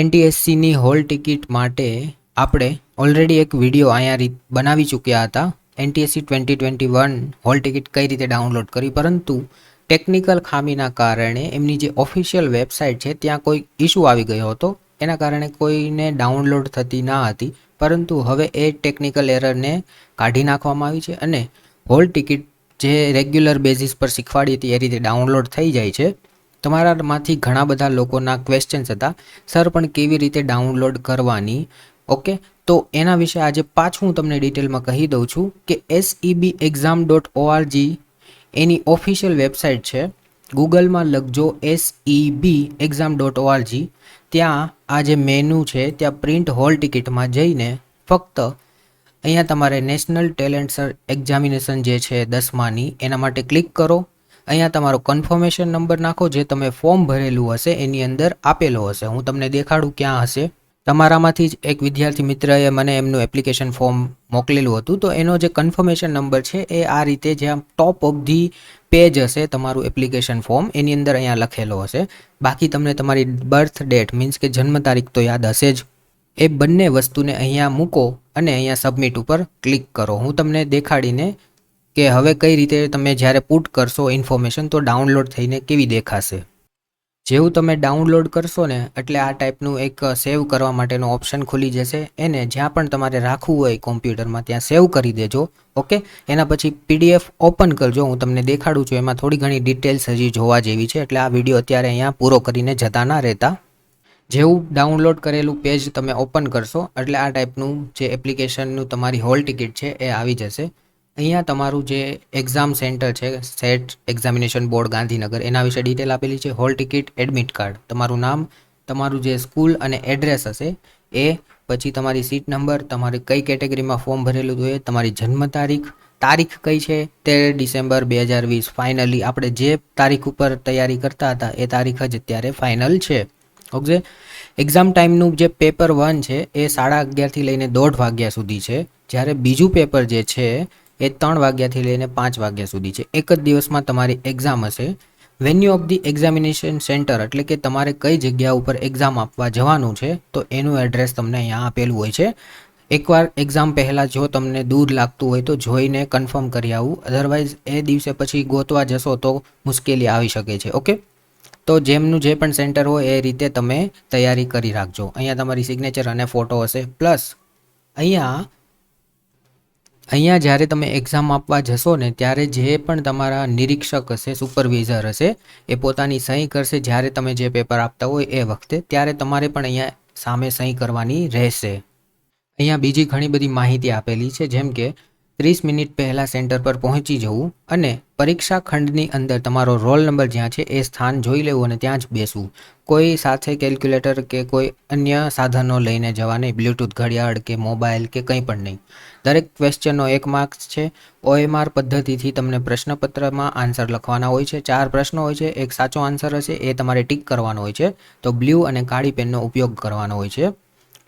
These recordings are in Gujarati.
એનટીએસસીની હોલ ટિકિટ માટે આપણે ઓલરેડી એક વીડિયો અહીંયા રીત બનાવી ચૂક્યા હતા. NTSC twenty twenty one hall ticket કઈ રીતે ડાઉનલોડ કરી? પરંતુ ટેકનિકલ ખામીના કારણે એમની જે ઓફિશિયલ વેબસાઇટ છે, ત્યાં કોઈ ઇશ્યુ આવી ગયો હતો. એના કારણે કોઈને ડાઉનલોડ થતી ના હતી. પરંતુ હવે એ ટેકનિકલ એરરને કાઢી નાખવામાં આવી છે અને હોલ ટિકિટ જે રેગ્યુલર બેઝિસ પર શીખવાડી હતી, એ રીતે ડાઉનલોડ થઈ જાય છે. તમારામાંથી ઘણા બધા લોકોના ક્વેશ્ચન્સ હતા. સર પણ કેવી રીતે ડાઉનલોડ કરવાની? ઓકે તો એના વિશે આજે પાછું હું તમને ડિટેલમાં કહી દઉં છું કે એસઈબી એક્ઝામ ડોટ ઓઆરજી એની ઓફિશિયલ વેબસાઇટ છે. ગૂગલમાં લખજો એસઈબી એક્ઝામ ડોટ ઓઆરજી ત્યાં આ જે મેનુ છે, ત્યાં પ્રિન્ટ હોલ ટિકિટમાં જઈને ફક્ત અહીંયા તમારે નેશનલ ટેલેન્ટ સર એક્ઝામિનેશન જે છે દસમાની, એના માટે ક્લિક કરો. અહીંયા તમારો કન્ફર્મેશન નંબર નાખો, જે તમે ફોર્મ ભરેલું હશે, એની અંદર આપેલો હશે. હું તમને દેખાડું ક્યાં હશે. તમારામાંથી જ એક વિદ્યાર્થી મિત્રએ મને એમનું એપ્લિકેશન ફોર્મ મોકલેલું હતું. તો એનો જે કન્ફર્મેશન નંબર છે, એ આ રીતે જ્યાં ટોપ ઓફ ધી પેજ હશે, તમારું એપ્લિકેશન ફોર્મ એની અંદર અહીંયા લખેલો હશે. બાકી તમને તમારી બર્થ ડેટ મીન્સ કે જન્મ તારીખ તો યાદ હશે જ. એ બંને વસ્તુને અહીંયા મૂકો અને અહીંયા સબમિટ ઉપર ક્લિક કરો. હું તમને દેખાડીને કે હવે કઈ રીતે તમે જ્યારે પુટ કરશો ઇન્ફોર્મેશન તો ડાઉનલોડ થઈને કેવી દેખાશે? જેવું તમે ડાઉનલોડ કરશો ને, એટલે આ ટાઈપનું એક સેવ કરવા માટેનો ઓપ્શન ખુલી જશે. એને જ્યાં પણ તમારે રાખવું હોય કોમ્પ્યુટરમાં ત્યાં સેવ કરી દેજો, ઓકે? એના પછી પીડીએફ ઓપન કરજો. હું તમને દેખાડું છું, એમાં થોડી ઘણી ડિટેલ્સ હજી જોવા જેવી છે, એટલે આ વીડિયો અત્યારે અહીંયા પૂરો કરીને જતા ના રહેતા. જેવું ડાઉનલોડ કરેલું પેજ તમે ઓપન કરશો, એટલે આ ટાઈપનું જે એપ્લિકેશનનું તમારી હોલ ટિકિટ છે, એ આવી જશે. અહીંયા તમારું જે એક્ઝામ સેન્ટર છે સેટ એક્ઝામિનેશન બોર્ડ ગાંધીનગર, એના વિશે ડિટેલ આપેલી છે. હોલ ટિકિટ એડમિટ કાર્ડ તમારું નામ, તમારું જે સ્કૂલ અને એડ્રેસ હશે, એ, પછી તમારી સીટ નંબર તમારે કઈ કેટેગરીમાં ફોર્મ ભરેલું જોઈએ, તમારી જન્મ તારીખ તારીખ કઈ છે, તેર ડિસેમ્બર બે હજાર વીસ. ફાઇનલી આપણે જે તારીખ ઉપર તૈયારી કરતા હતા, એ તારીખ જ અત્યારે ફાઇનલ છે. ઓકે? એક્ઝામ ટાઈમનું જે પેપર વન છે, એ સાડા અગિયારથી લઈને દોઢ વાગ્યા સુધી છે. જ્યારે બીજું પેપર જે છે એ ત્રણ વાગ્યાથી લઈને પાંચ વાગ્યા સુધી છે. એક જ દિવસમાં તમારી એક્ઝામ હશે. Venue of the examination centre એટલે કે તમારે કઈ જગ્યા ઉપર એક્ઝામ આપવા જવાનું છે, તો એનું એડ્રેસ તમને અહીંયા આપેલું હોય છે. એકવાર એક્ઝામ પહેલાં જો તમને દૂર લાગતું હોય તો જોઈને કન્ફર્મ કરી આવું. અધરવાઇઝ એ દિવસે પછી ગોતવા જશો તો મુશ્કેલી આવી શકે છે, ઓકે? તો જેમનું જે પણ સેન્ટર હોય એ રીતે તમે તૈયારી કરી રાખજો. અહીંયા તમારી સિગ્નેચર અને ફોટો હશે. પ્લસ અહીંયા અહીંયા જ્યારે તમે એક્ઝામ આપવા જશો ને, ત્યારે જે પણ તમારા નિરીક્ષક હશે સુપરવિઝર હશે, એ પોતાની સહી કરશે. જ્યારે તમે જે પેપર આપતા હોય એ વખતે, ત્યારે તમારે પણ અહીંયા સામે સહી કરવાની રહેશે. અહીંયા બીજી ઘણી બધી માહિતી આપેલી છે, જેમ કે ત્રીસ મિનિટ પહેલાં સેન્ટર પર પહોંચી જવું અને પરીક્ષા ખંડની અંદર તમારો રોલ નંબર જ્યાં છે એ સ્થાન જોઈ લેવું અને ત્યાં જ બેસવું. કોઈ સાથે કેલ્ક્યુલેટર કે કોઈ અન્ય સાધનો લઈને જવા નહીં બ્લૂટૂથ ઘડિયાળ કે મોબાઈલ કે કંઈ પણ નહીં. દરેક ક્વેશ્ચનનો એક માર્ક્સ છે. ઓએમઆર પદ્ધતિથી તમને પ્રશ્નપત્રમાં આન્સર લખવાના હોય છે. ચાર પ્રશ્નો હોય છે. એક સાચો આન્સર હશે, એ તમારે ટીક કરવાનો હોય છે. તો બ્લુ અને કાળી પેનનો ઉપયોગ કરવાનો હોય છે.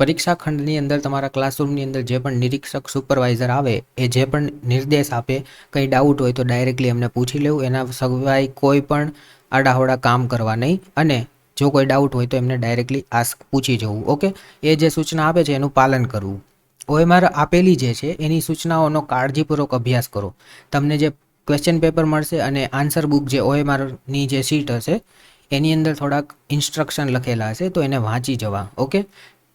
પરીક્ષા ખંડની અંદર તમારા ક્લાસરૂમની અંદર જે પણ નિરીક્ષક સુપરવાઇઝર આવે, એ જે પણ નિર્દેશ આપે, કંઈ ડાઉટ હોય તો ડાયરેક્ટલી એમને પૂછી લેવું. એના સિવાય કોઈ પણ આડાહોડા કામ કરવા નહીં. અને જો કોઈ ડાઉટ હોય તો એમને ડાયરેક્ટલી આસ્ક પૂછી જવું ઓકે એ જે સૂચના આપે છે એનું પાલન કરવું. ઓએમઆર આપેલી જે છે, એની સૂચનાઓનો કાળજીપૂર્વક અભ્યાસ કરો. તમને જે ક્વેશ્ચન પેપર મળશે અને આન્સર બુક જે ઓએમઆરની જે સીટ હશે, એની અંદર થોડાક ઇન્સ્ટ્રક્શન લખેલા હશે, તો એને વાંચી જવા ઓકે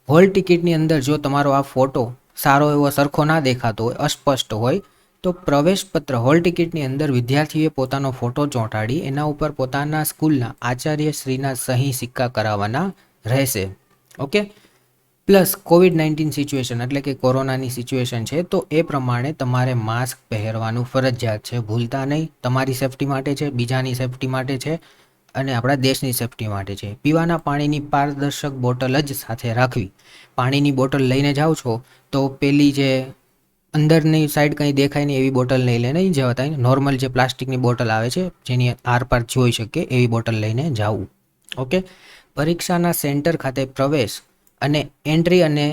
હોલ ટિકિટની અંદર જો તમારો આ ફોટો સારો એવો સરખો ના દેખાતો હોય, અસ્પષ્ટ હોય, તો પ્રવેશપત્ર હોલ ટિકિટની અંદર વિદ્યાર્થીએ પોતાનો ફોટો ચોંટાડી એના ઉપર પોતાના સ્કૂલના આચાર્યશ્રીના સહી સિક્કા કરાવવાના રહેશે. Okay? Plus COVID nineteen situation એટલે કે કોરોનાની સિચ્યુએશન છે, તો એ પ્રમાણે તમારે માસ્ક પહેરવાનું ફરજિયાત છે. ભૂલતા નહીં. તમારી સેફટી માટે છે, બીજાની સેફટી માટે છે. અને આપણા દેશની સેફટી માટે છે. પીવાના પાણીની પારદર્શક બોટલ જ સાથે રાખવી. પાણીની બોટલ લઈને જાઓ છો, તો પેલી જે અંદરની સાઈડ કંઈ દેખાય નહીં એવી બોટલ નહીં લઈને જવાતા નોર્મલ જે પ્લાસ્ટિકની બોટલ આવે છે, જેની આરપાર જોઈ શકે એવી બોટલ લઈને જાવું ઓકે પરીક્ષાના સેન્ટર ખાતે પ્રવેશ અને એન્ટ્રી અને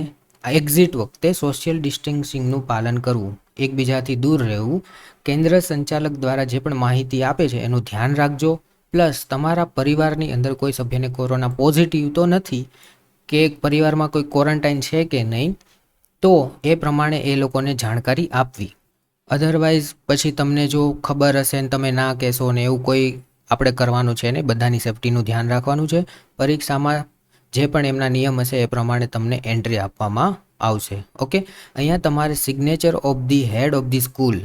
એક્ઝિટ વખતે સોશિયલ ડિસ્ટન્સિંગનું પાલન કરવું. એકબીજાથી દૂર રહેવું. કેન્દ્ર સંચાલક દ્વારા જે પણ માહિતી આપે છે, એનું ધ્યાન રાખજો. પ્લસ તમારા પરિવારની અંદર કોઈ સભ્યને કોરોના પોઝિટિવ તો નથી કે પરિવારમાં કોઈ ક્વોરન્ટાઇન છે કે નહીં, તો એ પ્રમાણે એ લોકોને જાણકારી આપવી. અધરવાઇઝ પછી તમને જો ખબર હશે ને તમે ના કહેશો ને એવું કોઈ આપણે કરવાનું છે ને, બધાની સેફટીનું ધ્યાન રાખવાનું છે. પરીક્ષામાં જે પણ એમના નિયમ હશે એ પ્રમાણે તમને એન્ટ્રી આપવામાં આવશે. ઓકે અહીંયા તમારે signature of the head of the school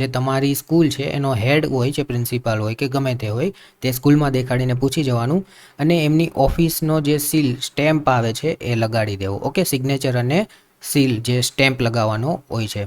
જે તમારી સ્કૂલ છે, એનો હેડ હોય છે, પ્રિન્સિપાલ હોય કે ગમે તે હોય, તે સ્કૂલમાં દેખાડીને પૂછી જવાનું અને એમની ઓફિસનો જે સીલ સ્ટેમ્પ આવે છે, એ લગાડી દેવો. ઓકે, સિગ્નેચર અને સીલ જે સ્ટેમ્પ લગાવવાનો હોય છે.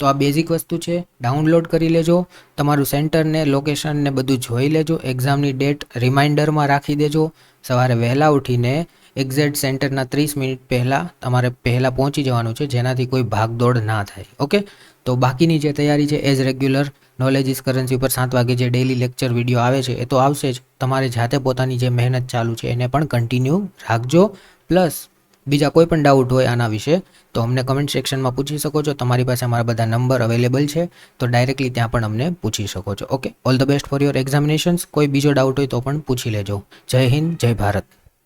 તો આ બેઝિક વસ્તુ છે, ડાઉનલોડ કરી લેજો. તમારું સેન્ટરને લોકેશનને બધું જોઈ લેજો. એક્ઝામની ડેટ રિમાઇન્ડરમાં રાખી દેજો. સવારે વહેલા ઉઠીને એક્ઝેક્ટ સેન્ટરના ત્રીસ મિનિટ પહેલાં તમારે પહેલાં પહોંચી જવાનું છે, જેનાથી કોઈ ભાગદોડ ના થાય. ઓકે? તો બાકીની જે તૈયારી છે as regular knowledge is currency ઉપર સાત વાગે જે ડેલી લેક્ચર વીડિયો આવે છે, એ તો આવશે જ. તમારે જાતે પોતાની જે મહેનત ચાલુ છે, એને પણ કન્ટિન્યુ રાખજો. પ્લસ બીજા કોઈ પણ ડાઉટ હોય આના વિશે, તો અમને કમેન્ટ સેક્શનમાં પૂછી શકો છો. તમારી પાસે અમારા બધા નંબર અવેલેબલ છે, તો ડાયરેક્ટલી ત્યાં પણ અમને પૂછી શકો છો. Okay all the best for your examinations કોઈ બીજો ડાઉટ હોય તો પણ પૂછી લેજો. જય હિન્દ, જય ભારત.